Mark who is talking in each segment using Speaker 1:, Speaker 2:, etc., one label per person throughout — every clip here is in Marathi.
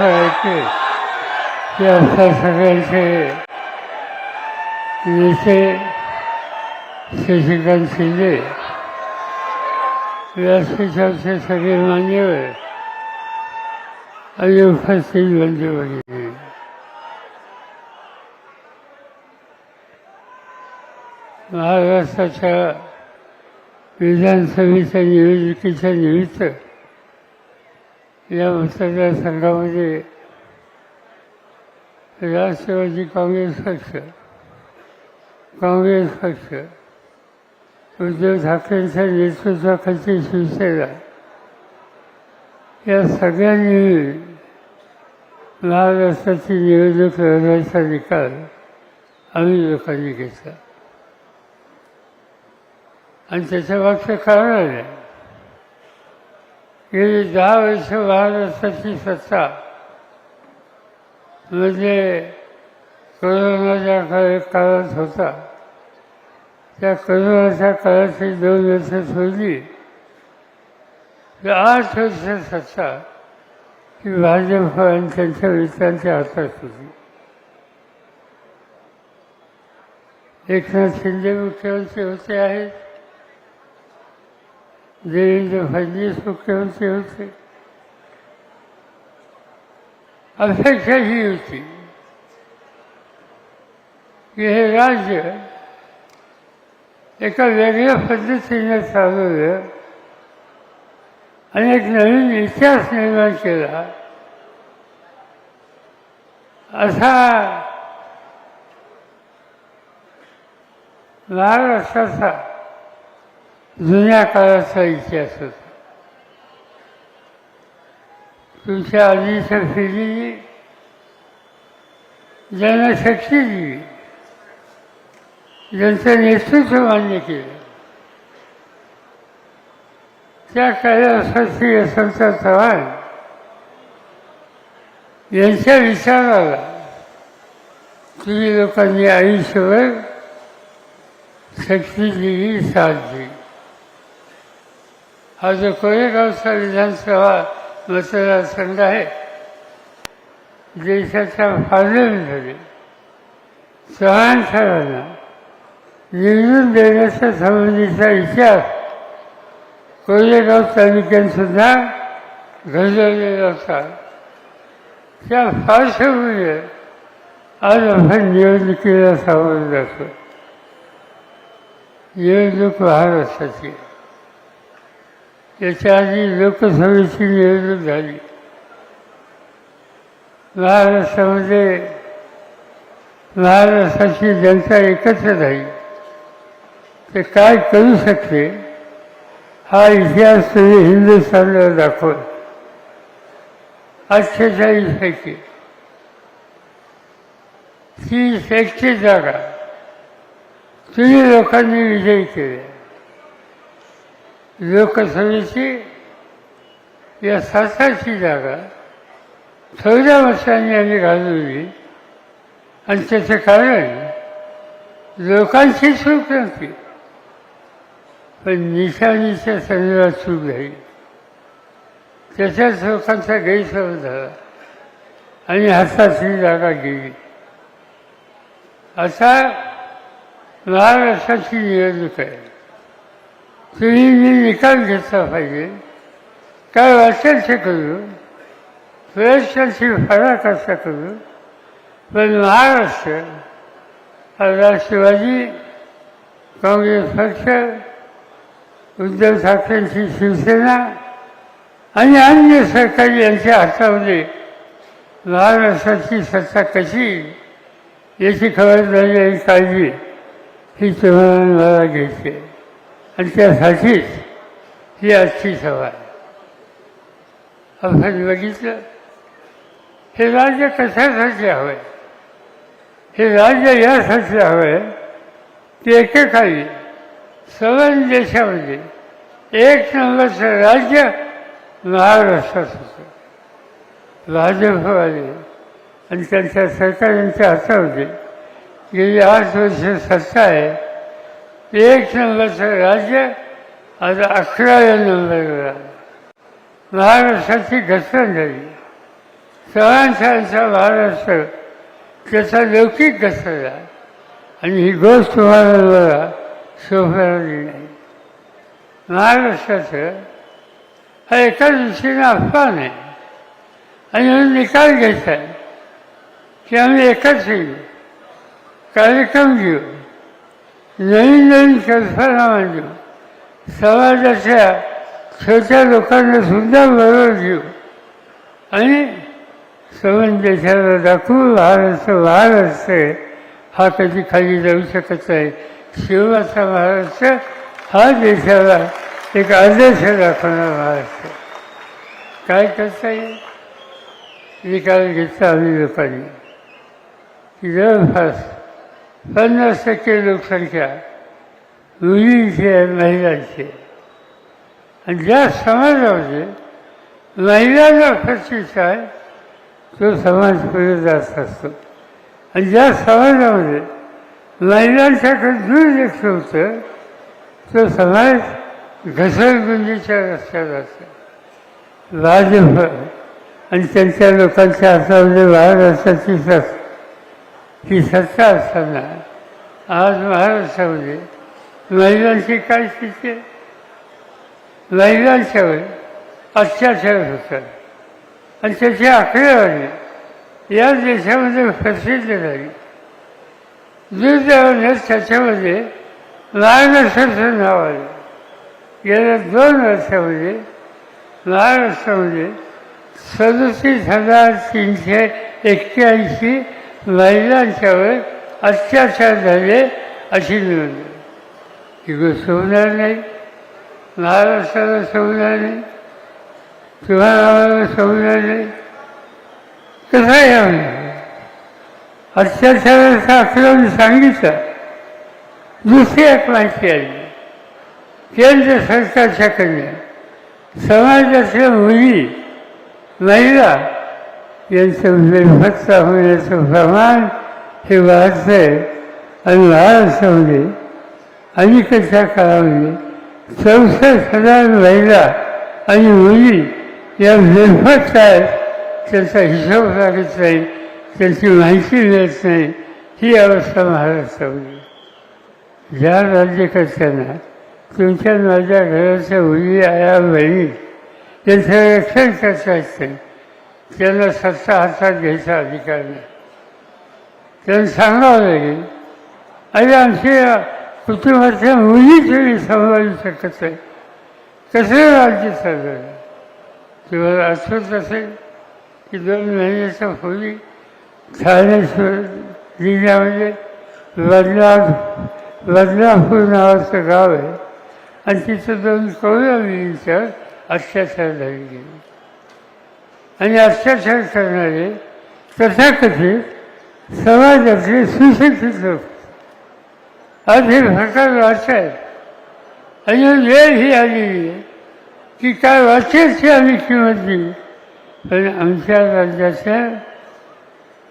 Speaker 1: करायचे की सगळ्यांचे नेते शशिकांत शिंदे व्यासपीठाचे सगळे मान्यवर आणि उपस्थित बंधू भगिनी महाराष्ट्राच्या विधानसभेच्या निवडणुकीच्या निमित्त या मतदारसंघामध्ये म्हणजे राष्ट्रवादी काँग्रेस पक्ष. काँग्रेस पक्ष. उद्धव ठाकरेंच्या नेतृत्वाखालची शिवसेना. या सगळ्यांनी मिळून महाराष्ट्राची निवडणूक लढवायचा निकाल आम्ही लोकांनी घेतला. आणि त्याच्या मागचं कारण आहे गेली दहा वर्ष महाराष्ट्राची सत्ता. म्हणजे कोरोनाच्या काळ काळात होता. त्या कोरोनाच्या काळाची दोन वर्ष सोडली. आठ वर्ष सत्ता ही भाजप आणि त्यांच्या मित्रांच्या हातात होती. एकनाथ शिंदे मुख्यमंत्री होते आहेत. देवेंद्र फडणवीस मुख्यमंत्री होते अपेक्षा ही होती. की हे राज्य एका वेगळ्या पद्धतीने चालवलं. आणि एक नवीन इतिहास निर्माण केला. असा महाराष्ट्राचा जुन्या काळाचा इतिहास होता. तुमच्या आधीच्या पिढीने ज्यांना शक्ती दिली ज्यांचं नेतृत्व मान्य केलं त्या कैलासाची यशवंत चव्हाण यांच्या विचाराला तुम्ही लोकांनी आयुष्यभर शक्ती दिली साथ दिली. हा जो कोरेगावचा विधानसभा मतदारसंघ आहे? देशाच्या पार्लमेंटमध्ये चव्हाण साहेबांना निवडून देण्याच्या संबंधीचा इतिहास कोरेगाव तालुक्यात सुद्धा घडवलेला होता. त्या पार्श्वभूमीवर आज आपण निवडणुकीला सामोरं जातो निवडणूक महाराष्ट्राची याच्या आधी लोकसभेची निवडणूक झाली. महाराष्ट्रामध्ये महाराष्ट्राची जनता एकत्र झाली. ते काय करू शकते? हा इतिहास तुम्ही हिंदुस्थानला दाखवत अठ्ठेचाळीस पैकी. तीस एकशे जागा. तुम्ही लोकांनी विजयी केल्या. लोकसभेची या साताची जागा चौदा वर्षांनी आम्ही घालवली. आणि त्याचं कारण लोकांची चूक नव्हती. पण निशाणीच्या संदर्भात चूक झाली. त्याच्याच लोकांचा गैरसमज झाला. आणि हाताची जागा गेली. असा महाराष्ट्राची निवडणूक आहे. तुम्ही निकाल घेतला पाहिजे काय वाटेल ते करू प्रयत्नाची फराकाष्ठा करू? पण महाराष्ट्र राष्ट्रवादी काँग्रेस पक्ष उद्धव ठाकरेंची शिवसेना आणि अन्य सरकारी यांच्या हातामध्ये महाराष्ट्राची सत्ता कशी याची खबरदारी आणि काळजी ही तुम्हाला मला घ्यायची आहे. आणि त्यासाठीच ही आजची सभा आहे. आपण बघितलं हे राज्य कशासाठी हवं आहे हे राज्य यासाठी हवं आहे की एकेकाळी सगळ्या देशामध्ये एक नंबरचं राज्य महाराष्ट्रात होतं. भाजपवाले आणि त्यांच्या सरकारांच्या हातामध्ये गेली आठ वर्ष सत्ता आहे. एक नंबरचं राज्य आता अकराव्या नंबरवर आलं महाराष्ट्राची घसरण झाली सगळ्यांचा महाराष्ट्र त्याचा लौकिक घसरला आणि ही गोष्ट तुम्हाला बघा नाही. महाराष्ट्राचं हा एका दृष्टीने अफवा नाही आणि म्हणून निकाल घ्यायचा आहे. की आम्ही एकच येऊ कार्यक्रम घेऊ. नवीन नवीन कल्पना मांडू समाजाच्या छोट्या लोकांना सुद्धा बरोबर घेऊ आणि समज देशाला दाखवू महाराष्ट्र महाराष्ट्र हा कधी खाली जाऊ शकत नाही. शिवाचा महाराष्ट्र हा देशाला एक आदर्श दाखवणार महाराष्ट्र. काय करता येईल? निकाल घेतला आम्ही लोकांनी. जवळपास पन्नास टक्के लोकसंख्या मुलींची आहे महिलांची. आणि ज्या समाजामध्ये महिलांना प्रतिष्ठ आहे तो समाज पुढे जास्त असतो. आणि ज्या समाजामध्ये महिलांच्याकडे दुर्लक्ष होतं तो समाज घसरगुंडीच्या रस्त्यात असतो भाजप आणि त्यांच्या लोकांच्या हातामध्ये महाराष्ट्राची सत्ता ही सत्ता असताना आज महाराष्ट्रामध्ये महिलांची काय स्थिती? आहे महिलांच्यावर अत्याचार होतात. आणि त्याची आकडेवारी या देशामध्ये प्रसिद्ध झाली. दुर्दैवाने त्याच्यामध्ये महाराष्ट्राचं नाव आलं. गेल्या दोन वर्षामध्ये महाराष्ट्रामध्ये सदतीस हजार तीनशे एक्क्याऐंशी महिलांच्यावर अत्याचार झाले अशी नोंद. आहे. ही गोष्ट होणार नाही महाराष्ट्राला सोडणार नाही तुम्हाला आम्हाला सोडणार नाही कसं आहे अत्याचाराचा आकडा सांगितलं. दुसरी एक माहिती आली केंद्र सरकारच्याकडनं समाजातल्या मुली महिला यांचं बेफत्ता होण्याचं प्रमाण हे वाढतंय आणि महाराष्ट्रामध्ये अलीकडच्या काळामध्ये चौसष्ट हजार महिला आणि मुली या बेफत आहेत. त्यांचा हिशोब लागत नाही त्यांची माहिती मिळत नाही ही अवस्था महाराष्ट्रामध्ये. ज्या राज्यकर्त्यांना तुमच्या माझ्या घराच्या मुली आया बहिणी यांचं रक्षण करता येत नाही त्यांना सत्ता हातात घ्यायचा अधिकार नाही. त्यांना सांगावं लागेल आणि आमच्या कुटुंबाच्या मुली तुम्ही सांभाळू शकत नाही. कसं राज्य चाललं. तुम्हाला आठवत असेल की दोन महिन्याच्या पूर्वी ठाणेश्वर जिल्ह्यामध्ये बदला बदलापूर नावाचं गाव आहे. आणि तिथं दोन कवळ्या मुलींच्यावर अत्याचार झाले. गेले आणि अत्याचार करणारे तथाकथित समाजातले सुशिक्षित लोक आज हे प्रकार वाचत आहेत आणि वेळ ही आलेली आहे की काय वाचेची आम्ही किंमत. दिली पण आमच्या राज्याच्या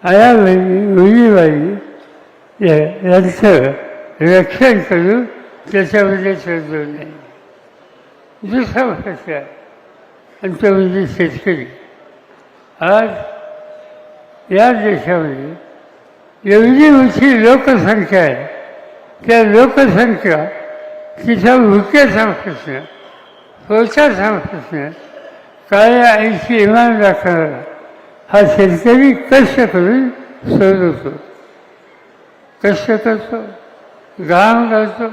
Speaker 1: आया बहिणी मुलीबाई यांचं रक्षण करून त्याच्यामध्ये चर्चा नाही. दुसरा प्रश्न आहे. आणि तो म्हणजे शेतकरी. आज या देशामध्ये एवढी मोठी लोकसंख्या आहे. त्या लोकसंख्या तिचा भुक्याचा प्रश्न पोचाचा प्रश्न काळ्या ऐंशी इमान दाखवणारा हा शेतकरी कष्ट करून सोडवतो. कष्ट करतो. घाम घालतो.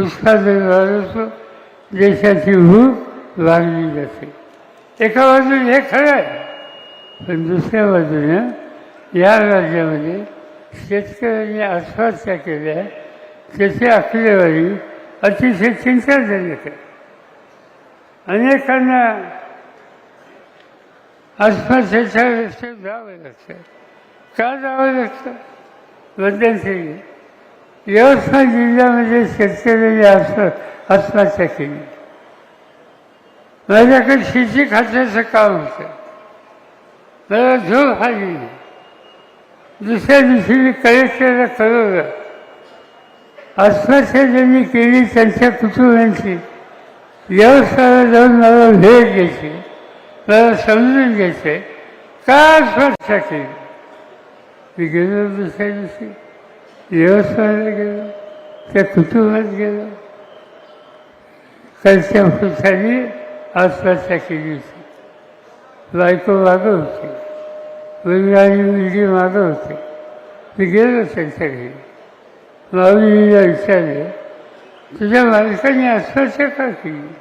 Speaker 1: उत्पादन वाढवतो. देशाची भूक वाढली जाते. एका बाजूने हे खरं आहे. पण दुसऱ्या बाजूनं या राज्यामध्ये शेतकऱ्यांनी आत्महत्या केल्या त्याची आकडेवारी अतिशय चिंताजनक आहे अनेकांना आत्महत्येच्या रस्त्यात जावं लागतं. का जावं लागतं? मध्यंतरी यवतमाळ जिल्ह्यामध्ये शेतकऱ्यांनी आत्म आत्महत्या केली. माझ्याकडे शेती खात्याचं काम होतं. मला झोप आली दुसऱ्या दिवशी मी कलेक्टरला कळवलं. आत्महत्या ज्यांनी केली त्यांच्या कुटुंबांची व्यवस्थाला जाऊन मला भेट घ्यायची मला समजून घ्यायचे का आत्महत्या केली मी गेलो दुसऱ्या दिवशी व्यवस्थाला गेलो त्या कुटुंबात गेलो. त्यांच्या पुरुषांनी आत्महत्या केली होती. बायको मागं होती. मुलगा आणि मुलगी मागं होते. मी गेलो त्यांच्या घरी माऊलीला विचारले तुझ्या मालकाने आत्महत्या का केली?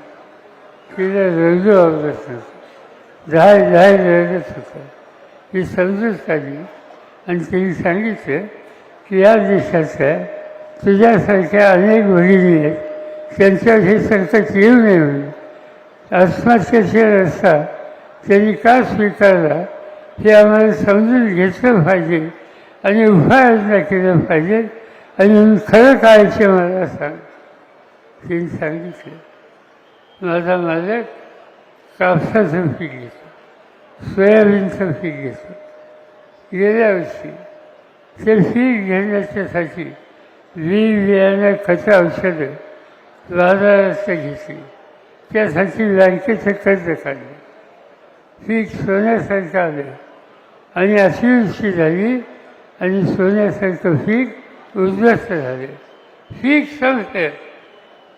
Speaker 1: तिला रजू आवडत नव्हतं. जाय जाय रडत होतं. मी समजूत काढली आणि तिने सांगितलं की या देशाच्या तुझ्यासारख्या अनेक भगिनी आहेत. त्यांच्यावर हे संकट येऊ नये म्हणून. आत्महत्येचा रस्ता त्यांनी का स्वीकारला हे आम्हाला समजून घेतलं पाहिजे आणि उपाययोजना केलं पाहिजे आणि खरं काय ते मला सांग तिने सांगितलं. माझा मालक कापसाचं पीक घेतो सोयाबीनचं पीक घेतो. गेल्या वर्षी ते पीक घेण्याच्यासाठी बी बियाणं खतं औषधं बाजारात घेतली. त्यासाठी बँकेचं कर्ज काढलं. ही सोन्यासारखं आलं आणि अतिवृष्टी झाली आणि सोन्यासारखं पीक उद्ध्वस्त झाले. पीक संपते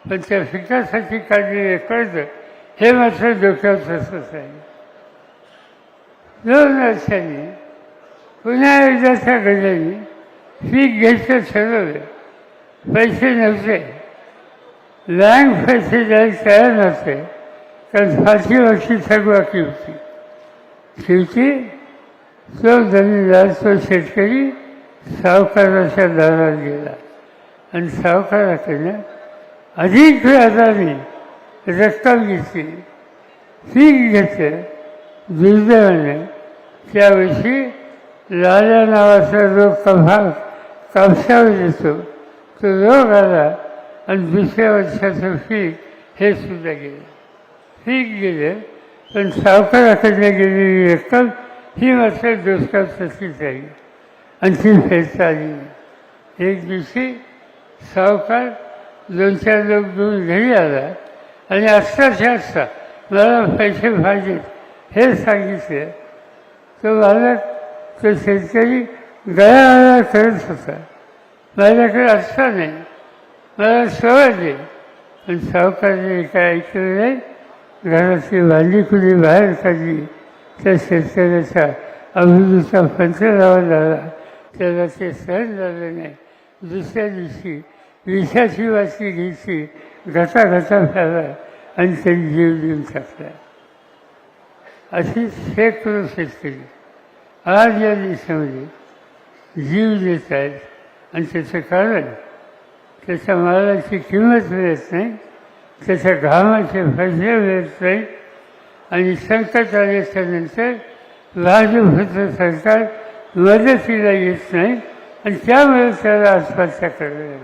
Speaker 1: पण त्या पिकासाठी काढलेले कर्ज हे मात्र डोक्यात तसंच आहे. दोन वर्षांनी पुन्हा एकदा त्या गजाने पीक घ्यायचं ठरवलं. पैसे नव्हते. बँक पैसे द्यायला तयार नव्हते. कारण फाशी वर्षी थकवाकी होती. शेवटी तो धनीदार तो शेतकरी सावकाराच्या दारात गेला. आणि सावकाराकडनं अधिक व्याजाने रक्कम घेतली. पीक घेतलं. दुर्दैवाने त्याविषयी लाल्या नावाचा जो कभाग कापसावर येतो तो रोग आला आणि दुसऱ्या वर्षाचं पीक हे सुद्धा गेलं. पीक गेलं पण सावकार सावकाराकडे गेलेली रक्कम ही मात्र डोसकात तशीच राहिली अंतिम फेरता आली एक दिवशी सावकार दोन चार लोक घेऊन घरी आला आणि आत्ताच्या असता मला पैसे पाहिजेत हे सांगितलं. तो मला तो शेतकरी गळागळा करत होता. माझ्याकडे असता नाही मला सवय नाही पण सावकारने काय ऐकलं नाही घरातली भांडी खुली बाहेर काढली. त्या शेतकऱ्याचा अभिवृद्धीचा पंचनामा झाला. त्याला ते सहन झालं नाही. दुसऱ्या दिवशी विषाची वाची घ्यायची घटा घटा झाला आणि त्यांनी जीव देऊन टाकला. अशी शेकडो शेतकरी आज या देशामध्ये जीव देत आहेत. आणि त्याचं कारण त्याच्या मालाची किंमत मिळत नाही. त्याच्या घामाचे पैसे नाही आणि संकट आल्याच्यानंतर भाजपचं सरकार मदतीला येत नाही आणि त्यामुळे त्याला आत्महत्या करायला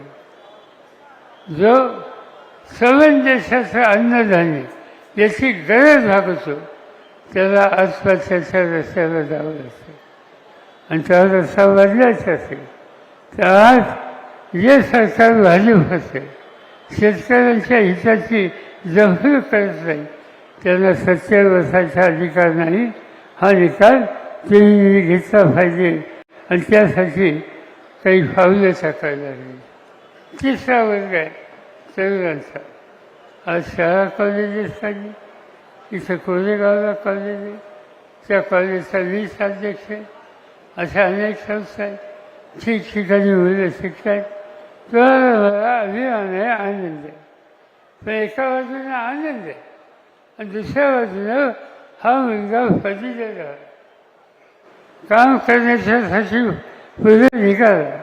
Speaker 1: जो जो देशाचं अन्नधान्य याची गरज भागवतो त्याला आत्महत्याच्या रस्त्याला जावं लागतं. आणि त्या रस्ता बदलायचा असेल तर आज जे सरकार भाजप असेल शेतकऱ्यांच्या हिताची जपणूक करत नाही. त्यांना सत्तेवर वर्षाचा अधिकार नाही. हा निकाल त्यांनी घेतला पाहिजे. आणि त्यासाठी काही पावलं टाकायला लागली तिसरा वर्ग आहे तरुणांचा. आज शाळा कॉलेजेस काढली इथं कोरेगावला कॉलेज आहे. त्या कॉलेजचा वीस अध्यक्ष आहे. अशा अनेक संस्था आहेत. ठिकठिकाणी मुलं शिकतात तर मला आनंद आहे पण एका बाजूने आनंद आणि दुसऱ्या बाजूनं हा मुलगा फजिलेला काम करण्याच्यासाठी पुढे निघाला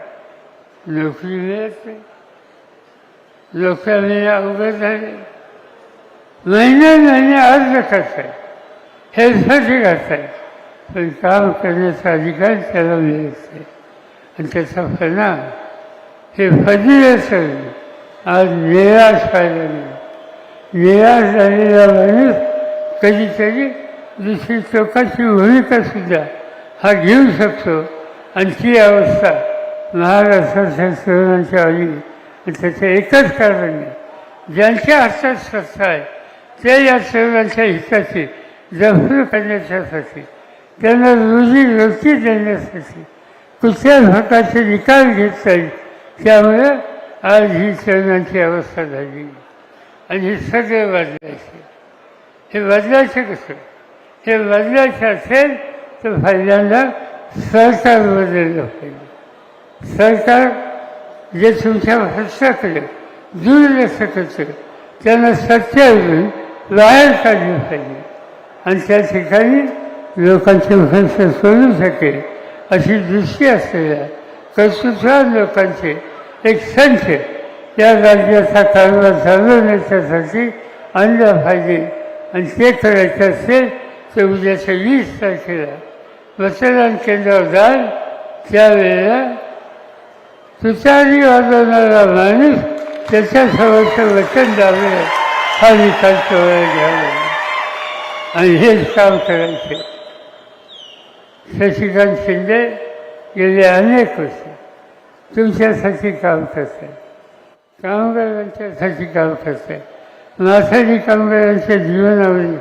Speaker 1: नोकरी मिळत नाही लोकांनी अवघड झाले महिने महिने अर्ज करताय हेल्थसाठी करताय पण काम करण्याचा अधिकार त्याला मिळत नाही. आणि त्याचा परिणाम हे फजिलेचं आज निराश पाहिला नाही निराश झालेला माणूस कधीतरी दुसरी चौकाची भूमिका सुद्धा हा घेऊ शकतो. आणि ती अवस्था महाराष्ट्राच्या तरुणांच्या आली आणि त्याचं एकच कारण आहे. ज्यांच्या हातात सत्ता आहे ते या तरुणांच्या हिताची जपणूक करण्याच्यासाठी त्यांना रोजी रोटी देण्यासाठी कुठल्या भागाचे निकाल घेता येईल त्यामुळे आज ही तरुणांची अवस्था झाली. आणि हे सगळे बदलायचे हे बदलायचं कसं? हे बदलायचं असेल तर पहिल्यांदा सरकार बदललं पाहिजे सरकार जे तुमच्या हस्ताकडे दुर्लक्ष करतं त्यांना सत्यावरून बाहेर काढलं पाहिजे. आणि त्या ठिकाणी लोकांचे भ्रष्ट सोडू शकेल अशी दृष्टी असलेल्या कर्तृत्वान लोकांचे एक संच या राज्याचा कारभार चालवण्याच्यासाठी आणला पाहिजे. आणि ते करायचं असेल तर उद्याच्या वीस तारखेला मतदान केंद्रावर जाल. त्यावेळेला तुतारी वाजवणारा माणूस त्याच्यासमोरचं वचन द्यावे. हा निकाल सोहळा घ्यावा. आणि हेच काम करायचे. शशिकांत शिंदे गेले अनेक वर्ष. तुमच्यासाठी काम करतात कामगारांच्यासाठी काम करते. माथाडी कामगारांच्या जीवनावरील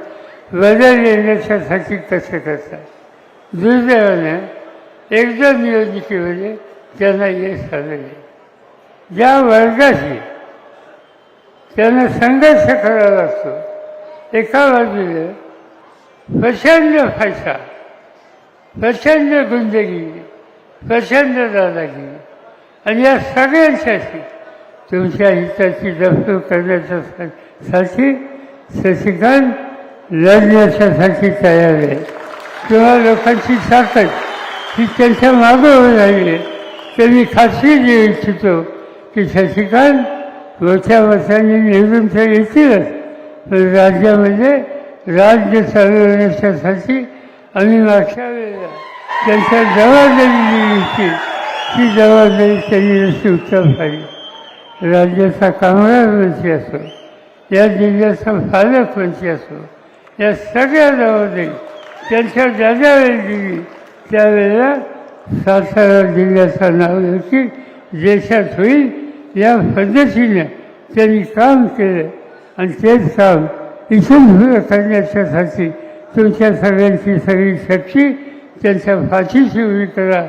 Speaker 1: बदल येण्याच्यासाठी कसं करतात दुर्दैवानं एकदा निवडणुकीमध्ये त्यांना यश आलेले ज्या वर्गाशी त्यांना संघर्ष करावा लागतो एका बाजूला प्रचंड फायसा प्रचंड गुंडगिरी प्रचंड दादागिरी आणि या सगळ्यांसाठी तुमच्या हिताची दखल करण्याच्यासाठी शशिकांत लढण्याच्यासाठी तयार आहे. किंवा लोकांची ताकद ही त्यांच्या मागं राहिली. आहे तर मी खात्री देऊ इच्छितो की शशिकांत मोठ्या मतांनी निवडून तर येतीलच. पण राज्यामध्ये राज्य चालवण्याच्यासाठी आम्ही मागच्या वेळेला त्यांच्या जबाबदारी दिली होती ती जबाबदारी त्यांनी अशी उत्तर झाली राज्याचा कामगार मंत्री असो या जिल्ह्याचा पालकमंत्री असो या सगळ्या जबाबदारी त्यांच्या ज्या वेळी दिली. त्यावेळेला सातारा जिल्ह्याचा नाव देशात होईल या पद्धतीने त्यांनी काम केलं. आणि तेच काम इथून पुढे करण्याच्यासाठी तुमच्या सगळ्यांची सगळी शक्ती त्यांच्या फाशीची उभी करा.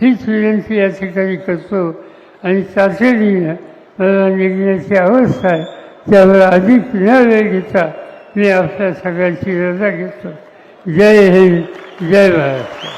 Speaker 1: हीच विनंती या ठिकाणी करतो. आणि तातडीनं मला निघण्याची अवस्था आहे. त्यावर अधिक न वेळ घेता मी आपल्या सगळ्यांची रजा घेतो. जय हिंद जय महाराष्ट्र.